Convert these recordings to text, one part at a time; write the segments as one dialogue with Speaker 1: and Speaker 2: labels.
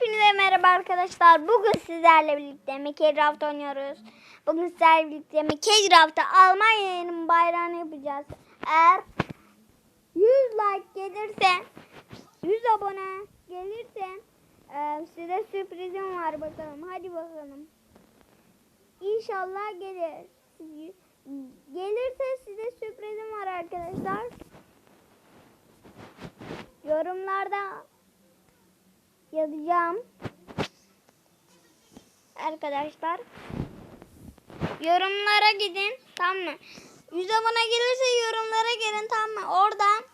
Speaker 1: Hepinize merhaba arkadaşlar. Bugün sizlerle birlikte Minecraft oynuyoruz. Bugün sizlerle birlikte Minecraft'ta Almanya'nın bayrağını yapacağız. Eğer 100 like gelirse 100 abone gelirse e, size sürprizim var bakalım. Hadi bakalım. İnşallah gelir. Gelirse size sürprizim var arkadaşlar. Yorumlarda yazacağım. Arkadaşlar. Yorumlara gidin. Tamam mı? 100 abone gelirse yorumlara gelin tamam mı? Oradan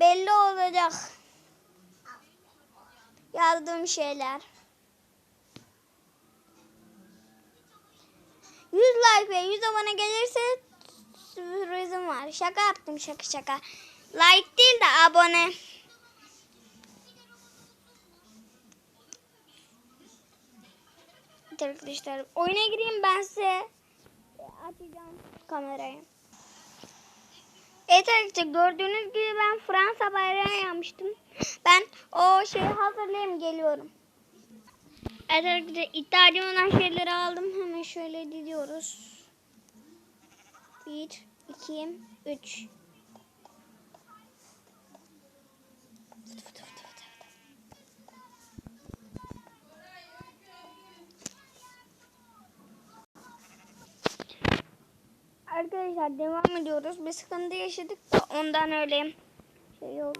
Speaker 1: belli olacak. Yazdığım şeyler. 100 like ve 100 abone gelirse sürprizim var. Şaka yaptım şaka şaka. Like değil de abone. Evet arkadaşlar oyuna gireyim ben size açacağım kamerayı. Evet arkadaşlar gördüğünüz gibi ben Fransa bayrağı yapmıştım. Ben o şeyi hazırlayayım geliyorum. Evet arkadaşlar ihtiyacım olan şeyleri aldım. Hemen şöyle diziyoruz. 1, 2, 3. Arkadaşlar devam ediyoruz. Bir sıkıntı yaşadık da ondan öyle şey oldu.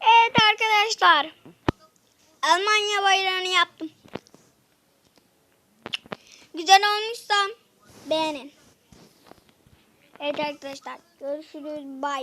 Speaker 1: Evet arkadaşlar. Almanya bayrağını yaptım. Güzel olmuşsa beğenin. Evet arkadaşlar görüşürüz. Bye.